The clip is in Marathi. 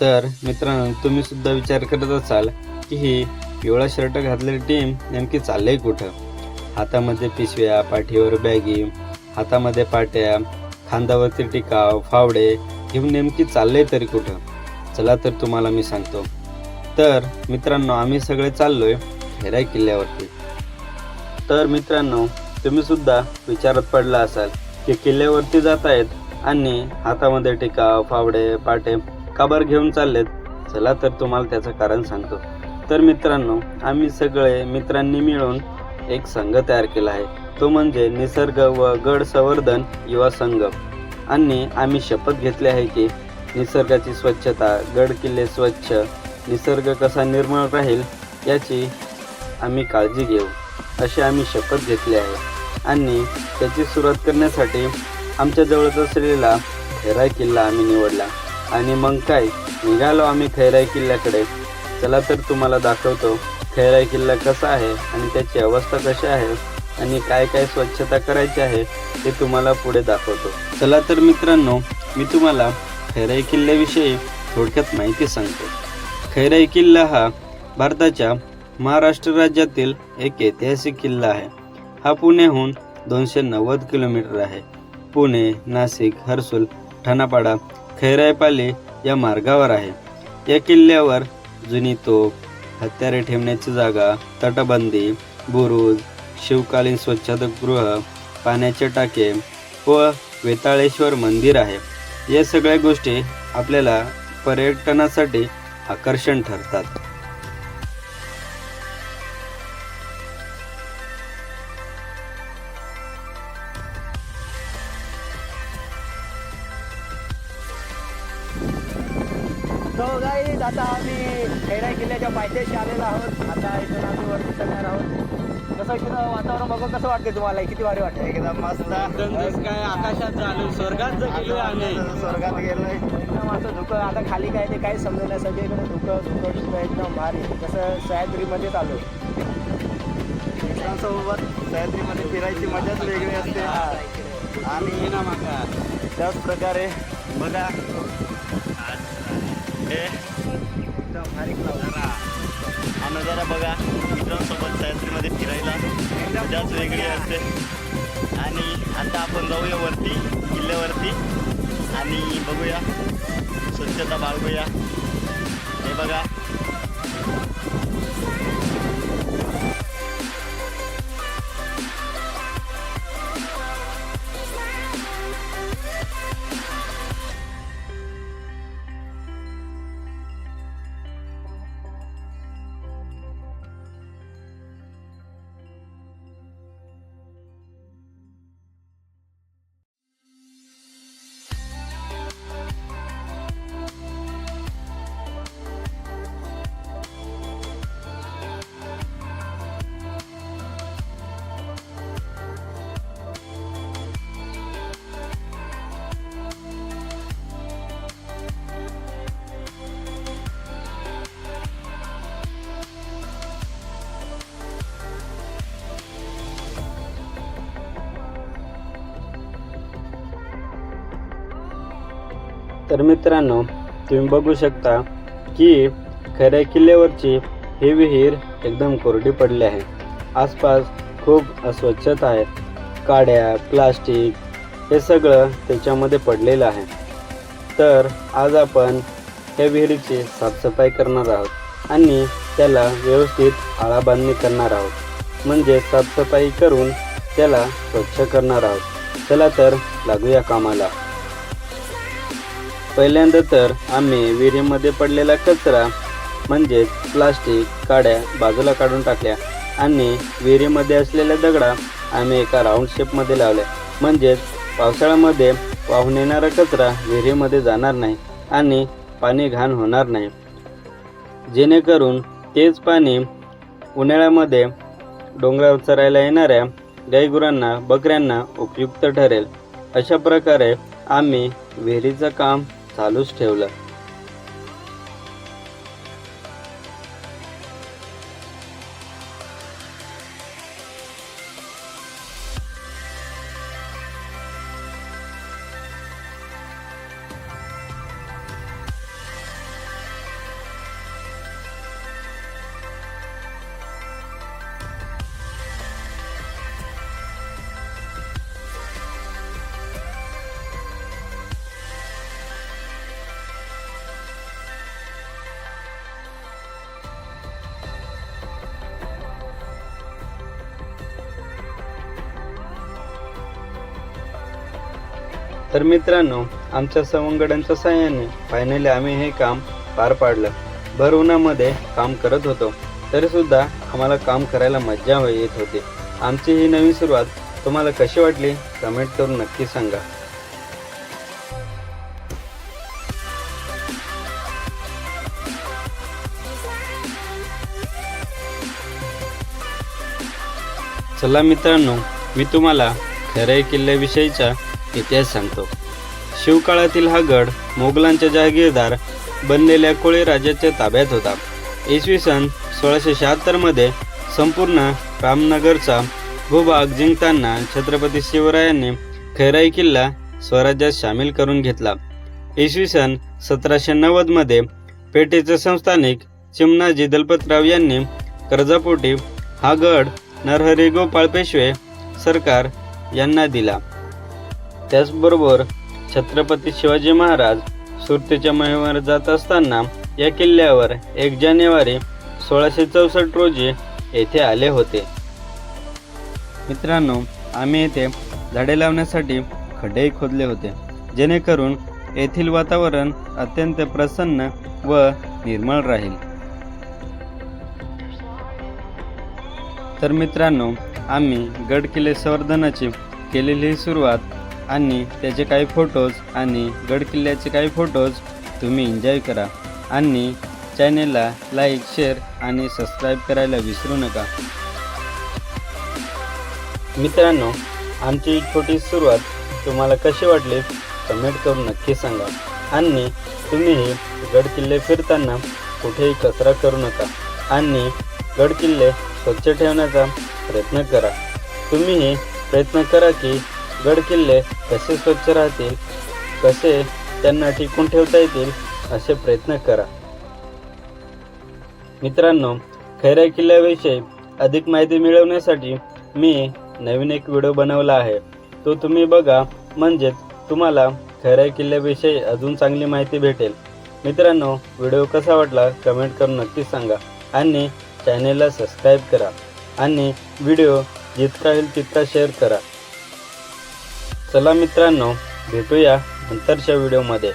तर मित्रांनो तुम्ही सुद्धा विचार करत असाल की ही पिवळा शर्ट घातलेली टीम नेमकी चाललंय कुठं? हातामध्ये पिशव्या पाठीवर बॅगी हातामध्ये पाट्या खांद्यावरती टिकाव फावडे घेऊन नेमकी चाललंय तरी कुठं? चला तर तुम्हाला मी सांगतो. तर मित्रांनो आम्ही सगळे चाललोय हेराय किल्ल्यावरती. तर मित्रांनो तुम्ही सुद्धा विचारात पडला असाल की किल्ल्यावरती जात आहेत आणि हातामध्ये टिकाव फावडे पाटे काबर घेऊन चाललेत. चला तर तुम्हाला त्याचं कारण सांगतो. तर मित्रांनो आम्ही सगळे मित्रांनी मिळून एक संघ तयार केला आहे. तो म्हणजे निसर्ग व गड संवर्धन युवा संघ. आणि आम्ही शपथ घेतली आहे की निसर्गाची स्वच्छता गड किल्ले स्वच्छ निसर्ग कसा निर्मळ राहील याची आम्ही काळजी घेऊ अशी आम्ही शपथ घेतली आहे. आणि त्याची सुरुवात करण्यासाठी आमच्या जवळच असलेला हेराय किल्ला आम्ही निवडला. आणि मग काय निघालो आम्ही खैराई किल्ल्याकडे. चला तर तुम्हाला दाखवतो खैराई किल्ला कसा आहे आणि त्याची अवस्था कशी आहे आणि काय काय स्वच्छता करायची आहे ते तुम्हाला पुढे दाखवतो. चला तर मित्रांनो मी तुम्हाला खैराई किल्ल्याविषयी थोडक्यात माहिती सांगतो. खैराई किल्ला हा भारताच्या महाराष्ट्र राज्यातील एक ऐतिहासिक किल्ला आहे. हा पुण्याहून दोनशे नव्वद किलोमीटर आहे. पुणे नाशिक हर्सुल ठाणापाडा खैरायपाली या मार्गावर आहे. या किल्ल्यावर जुनी तोफ हत्यारे ठेवण्याची जागा तटबंदी बुरुज शिवकालीन स्वच्छतागृह पाण्याचे टाके व वेताळेश्वर मंदिर आहे. या सगळ्या गोष्टी आपल्याला पर्यटनासाठी आकर्षण ठरतात. तो गाईज आता आम्ही खैराई किल्ल्याच्या पायथ्याशी आलेलो आहोत. आता इथून आम्ही वरती चढणार आहोत. कसं इथं वातावरण बघून कसं वाटते तुम्हाला? किती भारी वाटते एकदम मस्त. काय आकाशात चालू स्वर्गात गेलो आम्ही. स्वर्गात गेलोय. एकदम असं धुकं आता खाली काय ते काही समजत नाही. सगळीकडे धुकं धुकं धुकं एकदम भारी. कसं सह्याद्रीमध्ये चालू मित्रांसोबत सह्याद्रीमध्ये फिरायची मजाच वेगळी असते. आणि ना माका. त्याच प्रकारे बघा हे हा नजारा बघा मित्रांसोबत सह्याद्रीमध्ये फिरायला. मजाच वेगळी असते. आणि आता आपण जाऊया वरती किल्ल्यावरती. आणि बघूया स्वच्छता बाळगूया. हे बघा. तर मित्रांनो तुम्ही बघू शकता की खऱ्या किल्ल्यावरची ही विहीर एकदम कोरडी पडली आहे. आसपास खूप अस्वच्छता आहे. काड्या प्लास्टिक हे सगळं त्याच्यामध्ये पडलेलं आहे. तर आज आपण या विहिरीची साफसफाई करणार आहोत आणि त्याला व्यवस्थित आळाबांधणी करणार आहोत. म्हणजे साफसफाई करून त्याला स्वच्छ करणार आहोत. चला तर लागूया कामाला. पहिल्यांदा तर आम्ही विहिरीमध्ये पडलेला कचरा म्हणजेच प्लास्टिक काड्या बाजूला काढून टाकल्या आणि विहिरीमध्ये असलेल्या दगडा आम्ही एका राऊंड शेपमध्ये लावल्या. म्हणजेच पावसाळ्यामध्ये वाहून येणारा कचरा विहिरीमध्ये जाणार नाही आणि पाणी घाण होणार नाही. जेणेकरून तेच पाणी उन्हाळ्यामध्ये डोंगरावर चरायला येणाऱ्या गाईगुरांना बकऱ्यांना उपयुक्त ठरेल. अशा प्रकारे आम्ही विहिरीचं काम चालूच ठेवलं. तर मित्रांनो आमच्या सवंगड्यांच्या सहाय्याने फायनली आम्ही हे काम पार पाडलं. भर उन्हामध्ये काम करत होतो. तरी सुद्धा आम्हाला काम करायला मज्जा येत होती. आमची ही नवीन सुरुवात तुम्हाला कशी वाटली कमेंट करून नक्की सांगा. चला मित्रांनो मी तुम्हाला खरे किल्ल्याविषयीच्या इतिहास सांगतो. शिवकाळातील हा गड मोगलांच्या जहागीरदार बनलेल्या कोळी राजाच्या ताब्यात होता. इसवी सन सोळाशे शहात्तरमध्ये संपूर्ण रामनगरचा भूभाग जिंकताना छत्रपती शिवरायांनी खैराई किल्ला स्वराज्यात सामील करून घेतला. इसवी सन सतराशे नव्वदमध्ये पेठेचे संस्थानिक चिमनाजी दलपतराव यांनी कर्जापोटी हा गड नरहरी गोपाळ पेशवे सरकार यांना दिला. त्याचबरोबर छत्रपती शिवाजी महाराज सुरतेच्या मोहिमेवर जात असताना या किल्ल्यावर एक जानेवारी सोळाशे चौसष्ट रोजी येथे आले होते. मित्रांनो आम्ही येथे झाडे लावण्यासाठी खड्डेही खोदले होते. जेणेकरून येथील वातावरण अत्यंत प्रसन्न व निर्मळ राहील. तर मित्रांनो आम्ही गड किल्ले संवर्धनाची केलेली सुरुवात आणि त्याचे काही फोटोज आणि गडकिल्ल्याचे काही फोटोज तुम्ही एन्जॉय करा. आणि चॅनेलला लाईक शेअर आणि सबस्क्राईब करायला विसरू नका. मित्रांनो आमची ही छोटी सुरुवात तुम्हाला कशी वाटली? कमेंट करून नक्की सांगा. आणि तुम्हीही गडकिल्ले फिरताना कुठेही कचरा करू नका. आणि गडकिल्ले स्वच्छ ठेवण्याचा प्रयत्न करा. तुम्हीही प्रयत्न करा की गड किल्ले कसे स्वच्छ राहतील कसे त्यांना टिकून ठेवता येतील असे प्रयत्न करा. मित्रांनो खैरा किल्ल्याविषयी अधिक माहिती मिळवण्यासाठी मी नवीन एक व्हिडिओ बनवला आहे. तो तुम्ही बघा म्हणजेच तुम्हाला खैरा किल्ल्याविषयी अजून चांगली माहिती भेटेल. मित्रांनो व्हिडिओ कसा वाटला कमेंट करून नक्की सांगा आणि चॅनेलला सबस्क्राईब करा आणि व्हिडिओ जितका होईल तितका शेअर करा. चला मित्रांनो भेटूया नंतरच्या व्हिडिओमध्ये